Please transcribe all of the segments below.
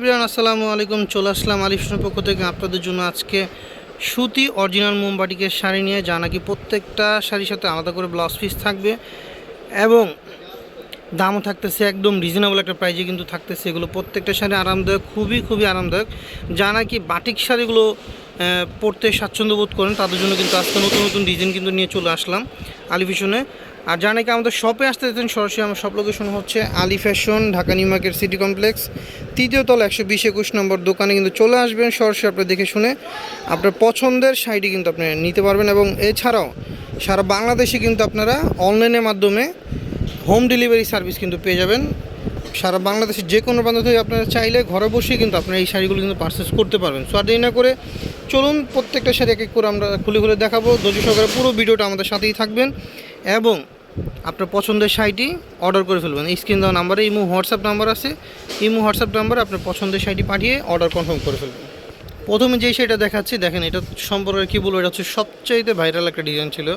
আসসালামু আলাইকুম। চলে আসলাম আলিফনের পক্ষ থেকে আপনাদের জন্য আজকে সুতি অরিজিনাল মোমবাটিকের শাড়ি নিয়ে, যা নাকি প্রত্যেকটা শাড়ির সাথে আলাদা করে ব্লাউজ পিস থাকবে এবং দামও থাকতেছে একদম রিজনেবল একটা প্রাইজে কিন্তু থাকতেছে এগুলো। প্রত্যেকটা শাড়ি আরামদায়ক, খুবই খুবই আরামদায়ক। যা নাকি বাটিক শাড়িগুলো পরতে স্বাচ্ছন্দ্য বোধ করেন, তাদের জন্য কিন্তু আজকে নতুন নতুন ডিজাইন কিন্তু নিয়ে চলে আসলাম আলিফিশনে আর যা নাকি আমাদের শপে আসতে যেতেন সরাসরি আমার শপ লোকেশন হচ্ছে Ali fashion Dhaka new market city complex. তৃতীয় তলা, একশো বিশ একুশ নম্বর দোকানে কিন্তু চলে আসবেন, সরাসরি আপনার দেখে শুনে আপনার পছন্দের শাড়িটি কিন্তু আপনি নিতে পারবেন এবং এছাড়াও সারা বাংলাদেশে কিন্তু আপনারা অনলাইনের মাধ্যমে হোম ডেলিভারি সার্ভিস কিন্তু পেয়ে যাবেন। সারা বাংলাদেশের যে কোনো প্রান্ত থেকে আপনারা চাইলে ঘরে বসেই কিন্তু আপনারা এই শাড়িগুলো কিন্তু পারচেস করতে পারবেন। সো আর না করে চলুন প্রত্যেকটা শাড়ি এক এক করে আমরা খুলে খুলে দেখাবো। ধৈর্য সহকারে পুরো ভিডিওটা আমাদের সাথেই থাকবেন এবং আপনার পছন্দের শাড়িটি অর্ডার করে ফেলবেন। স্ক্রিন দেওয়া নাম্বারে, ইমো, হোয়াটসঅ্যাপ নাম্বার আছে। ইমো, হোয়াটসঅ্যাপ নাম্বারে আপনার পছন্দের শাড়িটি পাঠিয়ে অর্ডার কনফার্ম করে ফেলবেন। প্রথমে যেই শাড়িটা দেখাচ্ছি, দেখেন এটা সম্পর্কে কী বলব, এটা হচ্ছে সবচাইতে ভাইরাল একটা ডিজাইন ছিল।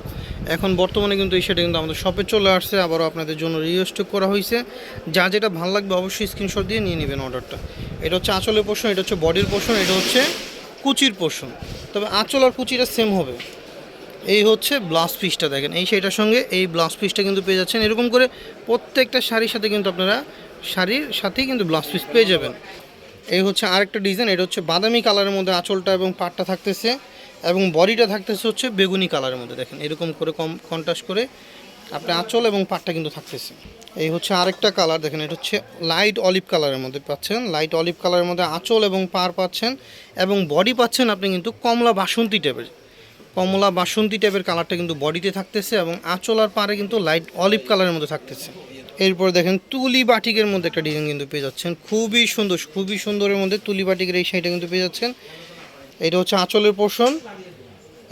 এখন বর্তমানে কিন্তু এই শাড়িটা কিন্তু আমাদের শপে চলে আসছে, আবারও আপনাদের জন্য রিস্টক করা হয়েছে। যা যেটা ভালো লাগবে অবশ্যই স্ক্রিনশট দিয়ে নিয়ে নেবেন অর্ডারটা এটা হচ্ছে আঁচলের পোর্শন এটা হচ্ছে বডির পোর্শন এটা হচ্ছে কুচির পোর্শন তবে আঁচল আর কুচিটা সেম হবে। এই হচ্ছে ব্লাউজ পিসটা দেখেন। এই শাড়িটার সঙ্গে এই ব্লাউজ পিসটা কিন্তু পেয়ে যাচ্ছেন। এরকম করে প্রত্যেকটা শাড়ির সাথে কিন্তু আপনারা শাড়ির সাথেই কিন্তু ব্লাউজ পিস পেয়ে যাবেন। এই হচ্ছে আরেকটা ডিজাইন এটা হচ্ছে বাদামি কালারের মধ্যে আঁচলটা এবং পাটটা থাকতেছে এবং বডিটা থাকতেছে হচ্ছে বেগুনি কালারের মধ্যে। দেখেন, এরকম করে কম কন্ট্রাস্ট করে আপনার আঁচল এবং পাটটা কিন্তু থাকতেছে। এই হচ্ছে আরেকটা কালার দেখেন, এটা হচ্ছে লাইট অলিভ কালারের মধ্যে পাচ্ছেন। লাইট অলিভ কালারের মধ্যে আঁচল এবং পার পাচ্ছেন এবং বডি পাচ্ছেন আপনি কিন্তু কমলা বাসন্তী টাইপের কমলা বাসন্তী টাইপের কালারটা কিন্তু বডিতে থাকতেছে এবং আঁচল আর পারে কিন্তু লাইট অলিভ কালারের মধ্যে থাকতেছে। এরপর দেখেন তুলি বাটিকের মধ্যে একটা ডিজাইন কিন্তু পেয়ে যাচ্ছেন। খুবই সুন্দর, খুবই সুন্দরের মধ্যে তুলি বাটিকের এই শাড়িটা কিন্তু পেয়ে যাচ্ছেন। এটা হচ্ছে আঁচলের পোষণ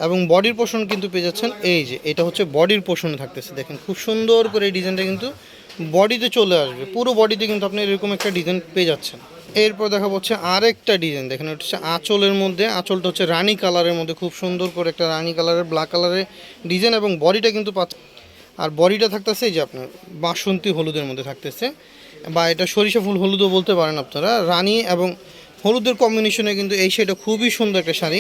এবং বডির পোষণ কিন্তু পেয়ে যাচ্ছেন। এই যে, এটা হচ্ছে বডির পোষণে থাকতেছে। দেখেন খুব সুন্দর করে এই ডিজাইনটা কিন্তু বডিতে চলে আসবে। পুরো বডিতে কিন্তু আপনি এরকম একটা ডিজাইন পেয়ে যাচ্ছেন। এরপর দেখা হচ্ছে আরেকটা ডিজাইন। দেখেন, এটা হচ্ছে আঁচলের মধ্যে, আঁচলটা হচ্ছে রানী কালারের মধ্যে, খুব সুন্দর করে একটা রানী কালারের, ব্ল্যাক কালারের ডিজাইন এবং বডিটা কিন্তু পাচ্ছে আর বডিটা থাকতেছে এই যে আপনার বাসন্তী হলুদের মধ্যে থাকতেছে। বা এটা সরিষা ফুল হলুদও বলতে পারেন আপনারা। রানী এবং হলুদের কম্বিনেশনে কিন্তু এই শাড়িটা খুবই সুন্দর একটা শাড়ি।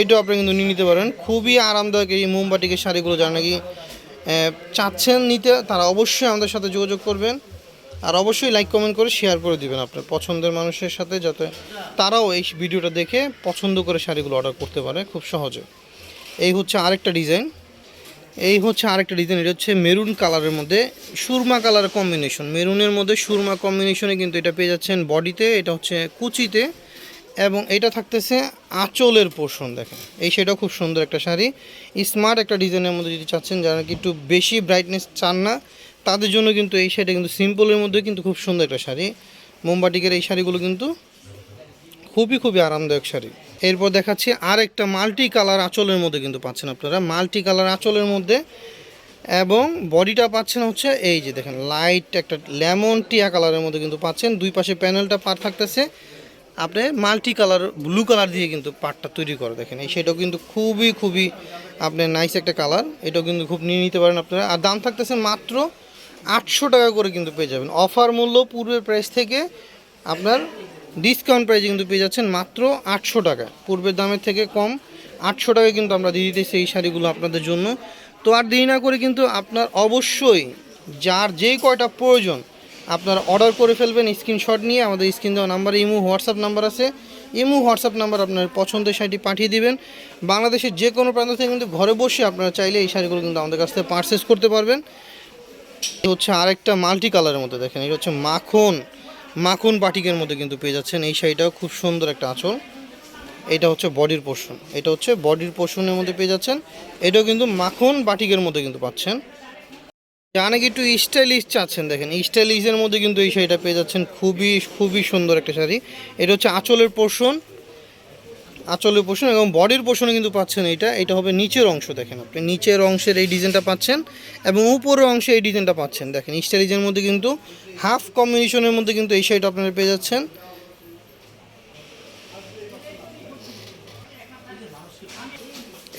এটাও আপনি কিন্তু নিয়ে নিতে পারেন। খুবই আরামদায়ক এই মোমবাটিকের শাড়িগুলো যারা নাকি চাচ্ছেন নিতে, তারা অবশ্যই আমাদের সাথে যোগাযোগ করবেন। আর অবশ্যই লাইক কমেন্ট করে শেয়ার করে দিবেন আপনার পছন্দের মানুষের সাথে যাতে তারাও এই ভিডিওটা দেখে পছন্দ করে শাড়িগুলো অর্ডার করতে পারে খুব সহজে। এই হচ্ছে আরেকটা ডিজাইন এই হচ্ছে আরেকটা ডিজাইন এটা হচ্ছে মেরুন কালারের মধ্যে সুরমা কালারের কম্বিনেশন মেরুনের মধ্যে সুরমা কম্বিনেশনে কিন্তু এটা পেয়ে যাচ্ছেন বডিতে এটা হচ্ছে কুচিতে এবং এটা থাকতেছে আঁচলের পোর্শন দেখেন। এই সেটাও খুব সুন্দর একটা শাড়ি। স্মার্ট একটা ডিজাইনের মধ্যে যদি চাচ্ছেন, যারা কি একটু বেশি ব্রাইটনেস চান না তাদের জন্য কিন্তু এই শাড়িটা কিন্তু সিম্পলের মধ্যে কিন্তু খুব সুন্দর একটা শাড়ি। মোমবাটিকের এই শাড়িগুলো কিন্তু খুবই খুবই আরামদায়ক শাড়ি। এরপর দেখাচ্ছি আর একটা মাল্টি কালার আঁচলের মধ্যে কিন্তু পাচ্ছেন আপনারা। মাল্টি কালার আঁচলের মধ্যে এবং বডিটা পাচ্ছেন হচ্ছে এই যে দেখেন লাইট একটা লেমন টিয়া কালারের মধ্যে কিন্তু পাচ্ছেন। দুই পাশে প্যানেলটা পার থাকতেছে। আপনি মাল্টি কালার ব্লু কালার দিয়ে কিন্তু পাটটা তৈরি করে দেখেন। এই সেটাও কিন্তু খুবই খুবই আপনার নাইস একটা কালার এটাও কিন্তু খুব নিয়ে নিতে পারেন আপনারা। আর দাম থাকতেছে মাত্র আটশো টাকা করে কিন্তু পেয়ে যাবেন। অফার মূল্য পূর্বের প্রাইস থেকে আপনার ডিসকাউন্ট প্রাইসে কিন্তু পেয়ে যাচ্ছেন মাত্র আটশো টাকা। পূর্বের দামের থেকে কম, আটশো টাকায় কিন্তু আমরা দিয়ে দিতেছি এই শাড়িগুলো আপনাদের জন্য। তো আর দেরি না করে কিন্তু আপনার অবশ্যই যার যেই কয়টা প্রয়োজন, আপনার অর্ডার করে ফেলবেন স্ক্রিনশট নিয়ে। আমাদের স্ক্রিন দেওয়া নাম্বারে ইমু হোয়াটসঅ্যাপ নাম্বার আছে। ইমু হোয়াটসঅ্যাপ নাম্বার আপনার পছন্দের শাড়িটি পাঠিয়ে দিবেন। বাংলাদেশের যে কোনো প্রান্ত থেকে কিন্তু ঘরে বসে আপনারা চাইলে এই শাড়িগুলো কিন্তু আমাদের কাছ থেকে পারচেস করতে পারবেন। হচ্ছে আরেকটা মাল্টি কালারের মধ্যে দেখেন, এটা হচ্ছে মাখন মাখন বাটিকের মধ্যে কিন্তু পেয়ে যাচ্ছেন। এই শাড়িটাও খুব সুন্দর একটা আঁচল। এটা হচ্ছে বডির পোর্শন এটা হচ্ছে বডির পোর্শনের মধ্যে পেয়ে যাচ্ছেন। এটাও কিন্তু মাখন বাটিকের মধ্যে কিন্তু পাচ্ছেন। যা নাকি একটু স্টাইলিশ চাচ্ছেন দেখেন স্টাইলিশের মধ্যে কিন্তু এই শাড়িটা পেয়ে যাচ্ছেন। খুবই খুবই সুন্দর একটা শাড়ি। এটা হচ্ছে আঁচলের পোর্শন আঁচলের পোষণ এবং বডির পোর্শনে কিন্তু পাচ্ছেন এটা এটা হবে নিচের অংশ দেখেন আপনি। নিচের অংশের এই ডিজাইনটা পাচ্ছেন এবং উপরের অংশে এই ডিজাইনটা পাচ্ছেন। দেখেন, স্টাইলিজের মধ্যে কিন্তু হাফ কম্বিনেশনের মধ্যে কিন্তু এই শাড়িটা আপনারা পেয়ে যাচ্ছেন।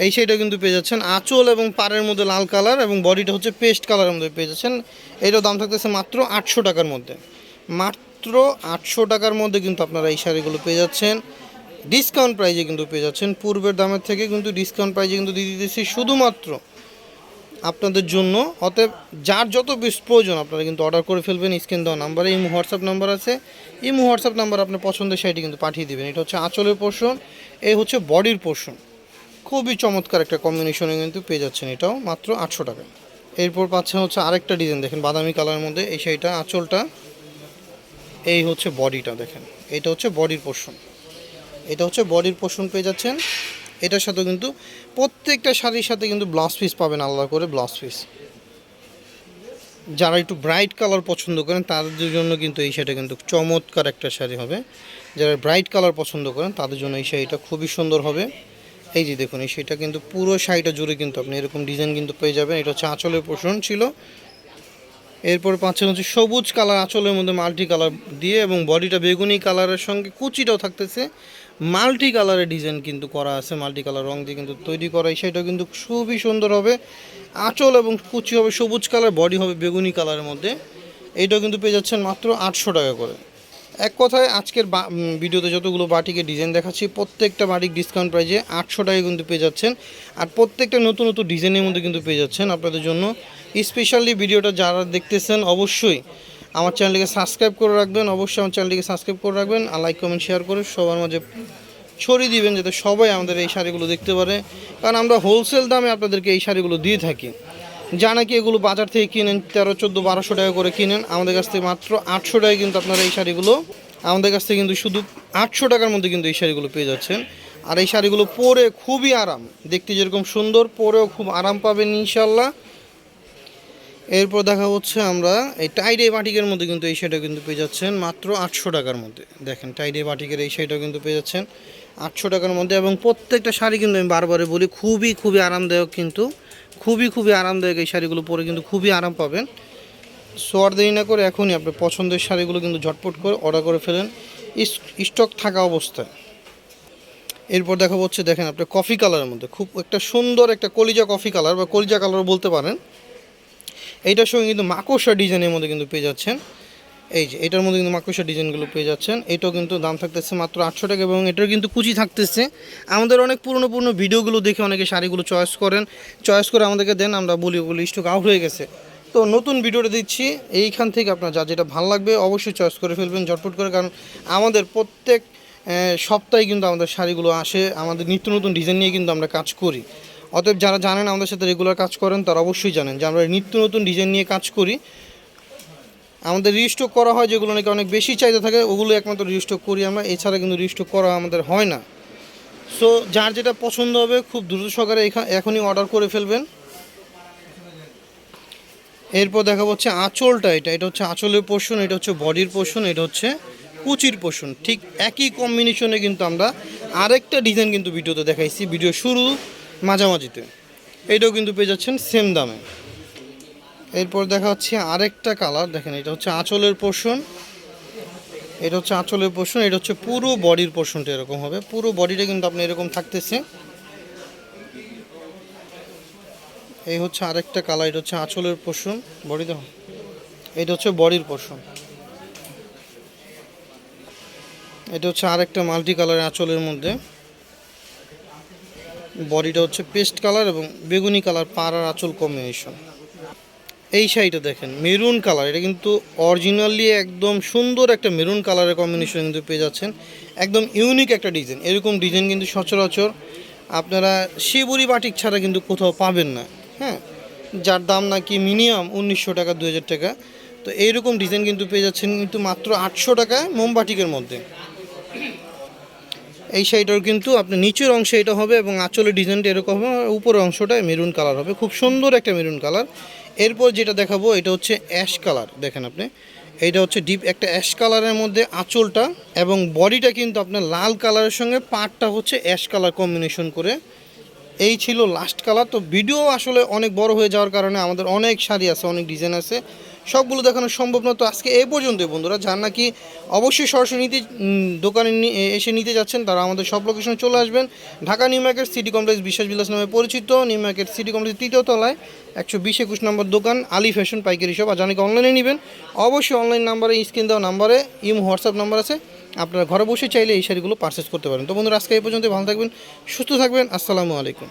এই শাড়িটা কিন্তু পেয়ে যাচ্ছেন। আঁচল এবং পাড়ের মধ্যে লাল কালার এবং বডিটা হচ্ছে পেস্ট কালারের মধ্যে পেয়ে যাচ্ছেন। এটার দাম থাকতেছে মাত্র আটশো টাকার মধ্যে। মাত্র আটশো টাকার মধ্যে কিন্তু আপনারা এই শাড়িগুলো পেয়ে যাচ্ছেন। ডিসকাউন্ট প্রাইজে কিন্তু পেয়ে যাচ্ছেন। পূর্বের দামের থেকে কিন্তু ডিসকাউন্ট প্রাইজে কিন্তু দিয়ে দিতেছি শুধুমাত্র আপনাদের জন্য। অতএব যার যত বেশ প্রয়োজন, আপনারা কিন্তু অর্ডার করে ফেলবেন। স্ক্রিন দেওয়া নাম্বারে এই হোয়াটসঅ্যাপ নাম্বার আছে। এই হোয়াটসঅ্যাপ নাম্বার আপনার পছন্দের শাড়িটি কিন্তু পাঠিয়ে দেবেন। এটা হচ্ছে আঁচলের পোর্শন এই হচ্ছে বডির পোর্শন খুবই চমৎকার একটা কম্বিনেশনে কিন্তু পেয়ে যাচ্ছেন এটাও মাত্র আটশো টাকা এরপর পাচ্ছেন হচ্ছে আরেকটা ডিজাইন দেখেন বাদামি কালারের মধ্যে এই শাড়িটা আঁচলটা, এই হচ্ছে বডিটা দেখেন। এটা হচ্ছে বডির পোর্শন এটা হচ্ছে বডির পোর্শন পেয়ে যাচ্ছেন। এটার সাথে কিন্তু প্রত্যেকটা শাড়ির সাথে কিন্তু ব্লাউজ পিস পাবেন, আলাদা করে ব্লাউজ পিস যারা একটু ব্রাইট কালার পছন্দ করেন, তাদের জন্য কিন্তু এই শাড়িটা কিন্তু চমৎকার একটা শাড়ি হবে। যারা ব্রাইট কালার পছন্দ করেন, তাদের জন্য এই শাড়িটা খুবই সুন্দর হবে। এই যে দেখুন, এই শাড়িটা কিন্তু পুরো শাড়িটা জুড়ে কিন্তু আপনি এরকম ডিজাইন কিন্তু পেয়ে যাবেন। এটা হচ্ছে আঁচলের পোষণ ছিল। এরপর পাচ্ছেন হচ্ছে সবুজ কালার আঁচলের মধ্যে মাল্টি কালার দিয়ে এবং বডিটা বেগুনি কালারের সঙ্গে কুচিটাও থাকতেছে। মাল্টি কালারের ডিজাইন কিন্তু করা আছে, মাল্টি কালার রং দিয়ে কিন্তু তৈরি করা সেটাও কিন্তু খুবই সুন্দর হবে। আঁচল এবং কুচি হবে, সবুজ কালার, বডি হবে বেগুনি কালারের মধ্যে। এইটাও কিন্তু পেয়ে যাচ্ছেন মাত্র আটশো টাকা করে। এক কথায় আজকের ভিডিওতে যতগুলো বাটিকে ডিজাইন দেখাচ্ছি, প্রত্যেকটা বাটিক ডিসকাউন্ট প্রাইজে আটশো টাকায় কিন্তু পেয়ে যাচ্ছেন। আর প্রত্যেকটা নতুন নতুন ডিজাইনের মধ্যে কিন্তু পেয়ে যাচ্ছেন আপনাদের জন্য। স্পেশালি ভিডিওটা যারা দেখতেছেন, অবশ্যই আমার চ্যানেলটিকে সাবস্ক্রাইব করে রাখবেন। অবশ্যই আমার চ্যানেলটিকে সাবস্ক্রাইব করে রাখবেন। আর লাইক কমেন্ট শেয়ার করে সবার মাঝে ছড়িয়ে দিবেন, যাতে সবাই আমাদের এই শাড়িগুলো দেখতে পারে। কারণ আমরা হোলসেল দামে আপনাদেরকে এই শাড়িগুলো দিয়ে থাকি। যা নাকি এগুলো বাজার থেকে কিনেন তেরো, চোদ্দ, বারোশো টাকা করে কিনেন? আমাদের কাছ থেকে মাত্র আটশো টাকায় কিন্তু আপনারা এই শাড়িগুলো, আমাদের কাছ থেকে কিন্তু শুধু আটশো টাকার মধ্যে কিন্তু এই শাড়িগুলো পেয়ে যাচ্ছেন। আর এই শাড়িগুলো পরে খুবই আরাম, দেখতে যেরকম সুন্দর, পরেও খুব আরাম পাবেন ইনশাল্লাহ এরপর দেখা হচ্ছে আমরা এই টাইডে বাটিকের মধ্যে কিন্তু এই শাড়িটা কিন্তু পেয়ে যাচ্ছেন মাত্র আটশো টাকার মধ্যে। দেখেন টাইডে বাটিকের এই শাড়িটাও কিন্তু পেয়ে যাচ্ছেন আটশো টাকার মধ্যে এবং প্রত্যেকটা শাড়ি কিন্তু আমি বারবারে বলি, খুবই খুবই আরামদায়ক কিন্তু। খুবই খুবই আরামদায়ক এই শাড়িগুলো পরে কিন্তু খুবই আরাম পাবেন। সোয়ার দেরি না করে এখনই আপনার পছন্দের শাড়িগুলো কিন্তু ঝটপট করে অর্ডার করে ফেলেন। স্টক থাকা অবস্থায়। এরপর দেখা হচ্ছে, দেখেন আপনি কফি কালারের মধ্যে। খুব একটা সুন্দর একটা কলিজা কফি কালার বা কলিজা কালার বলতে পারেন। এইটার সঙ্গে কিন্তু মাকড়সা ডিজাইনের মধ্যে কিন্তু পেয়ে যাচ্ছেন। এই যে, এটার মধ্যে কিন্তু মাকড়সা ডিজাইনগুলো পেয়ে যাচ্ছেন। এটাও কিন্তু দাম থাকতেছে মাত্র আটশো টাকা এবং এটার কিন্তু কুচি থাকতেছে। আমাদের অনেক পুরনো পুরনো ভিডিওগুলো দেখে অনেকে শাড়িগুলো চয়েস করেন। চয়েস করে আমাদেরকে দেন, আমরা বলি বলি স্টক আউট হয়ে গেছে। তো নতুন ভিডিওটা দিচ্ছি, এইখান থেকে আপনার যা যেটা ভালো লাগবে অবশ্যই চয়েস করে ফেলবেন, ঝটপট করে, কারণ আমাদের প্রত্যেক সপ্তাহে কিন্তু আমাদের শাড়িগুলো আসে, আমাদের নিত্য নতুন ডিজাইন নিয়ে কিন্তু আমরা কাজ করি। অতএব যারা জানেন আমাদের সাথে রেগুলার কাজ করেন, তারা অবশ্যই জানেন যে আমরা নিত্য নতুন ডিজাইন নিয়ে কাজ করি। আমাদের রিস্টক করা হয়, যেগুলো নাকি অনেক বেশি চাহিদা থাকে ওগুলো একমাত্র রিস্টক করি আমরা। এছাড়া কিন্তু রিস্টক করা আমাদের হয় না। সো যার যেটা পছন্দ হবে, খুব দ্রুত সহকারে এখা- এখনই অর্ডার করে ফেলবেন। এরপর দেখা হচ্ছে আঁচলটা এটা। এটা হচ্ছে আঁচলের পোর্শন এটা হচ্ছে বডির পোর্শন এটা হচ্ছে কুচির পোর্শন ঠিক একই কম্বিনেশনে কিন্তু আমরা আরেকটা ডিজাইন কিন্তু ভিডিওতে দেখাইছি, ভিডিও শুরু মাঝামাঝিতে। এটাও কিন্তু পেয়ে যাচ্ছেন সেম দামে। এরপর দেখা হচ্ছে আরেকটা কালার দেখেন এটা হচ্ছে আঁচলের পোর্শন এটা হচ্ছে আঁচলের পোর্শন এটা হচ্ছে পুরো বডির পোর্শনটা এরকম হবে। পুরো বডিটা কিন্তু আপনি এরকম থাকতেছে। এই হচ্ছে আরেকটা কালার এটা হচ্ছে আঁচলের বডি দেখো, এটা হচ্ছে বডির পোর্শন এটা হচ্ছে আরেকটা মাল্টি কালারের আঁচলের মধ্যে। বডিটা হচ্ছে পেস্ট কালার এবং বেগুনি কালার পাড়ার আঁচল কম্বিনেশন এই শাড়িটা দেখেন মেরুন কালার এটা কিন্তু অরিজিনালি একদম সুন্দর একটা মেরুন কালারের কম্বিনেশন কিন্তু পেয়ে যাচ্ছেন। একদম ইউনিক একটা ডিজাইন এরকম ডিজাইন কিন্তু সচরাচর আপনারা শিবুরি বাটিক ছাড়া কিন্তু কোথাও পাবেন না হ্যাঁ? যার দাম নাকি মিনিমাম উনিশশো টাকা দু হাজার টাকা। তো এইরকম ডিজাইন কিন্তু পেয়ে যাচ্ছেন কিন্তু মাত্র আটশো টাকায় মোমবাটিকের মধ্যে। এই শাড়িটার কিন্তু আপনার নিচের অংশে এটা হবে এবং আঁচলের ডিজাইনটা এরকম হবে, উপরের অংশটা মেরুন কালার হবে। খুব সুন্দর একটা মেরুন কালার এরপর যেটা দেখাবো, এটা হচ্ছে অ্যাশ কালার দেখেন আপনি। এটা হচ্ছে ডিপ একটা অ্যাশ কালারের মধ্যে আঁচলটা এবং বডিটা কিন্তু আপনার লাল কালারের সঙ্গে পাটটা হচ্ছে অ্যাশ কালার কম্বিনেশন করে। এই ছিল লাস্ট কালার তো ভিডিও আসলে অনেক বড় হয়ে যাওয়ার কারণে আমাদের অনেক শাড়ি আছে, অনেক ডিজাইন আছে। সবগুলো দেখানো সম্ভব না তো আজকে এই পর্যন্তই বন্ধুরা। যার নাকি অবশ্যই সরাসরি নিতে দোকানে এসে নিতে যাচ্ছেন, তারা আমাদের সব লোকেশনে চলে আসবেন। Dhaka new market city complex Biswas Bilas নামে পরিচিত। নিউ মার্কেট সিটি কমপ্লেক্স তৃতীয় তলায় একশো বিশ একুশ নম্বর দোকান, আলী ফ্যাশন পাইকারি শপ। আর জানাকি অনলাইনে নেবেন, অবশ্যই অনলাইন নাম্বারে স্ক্রিন দেওয়া নাম্বারে ইম, হোয়াটসঅ্যাপ নাম্বার আছে। আপনারা ঘরে বসে চাইলে এই শাড়িগুলো পারচেস করতে পারেন। তো বন্ধুরা, আজকে এই পর্যন্ত ভালো থাকবেন, সুস্থ থাকবেন। আসসালামু আলাইকুম।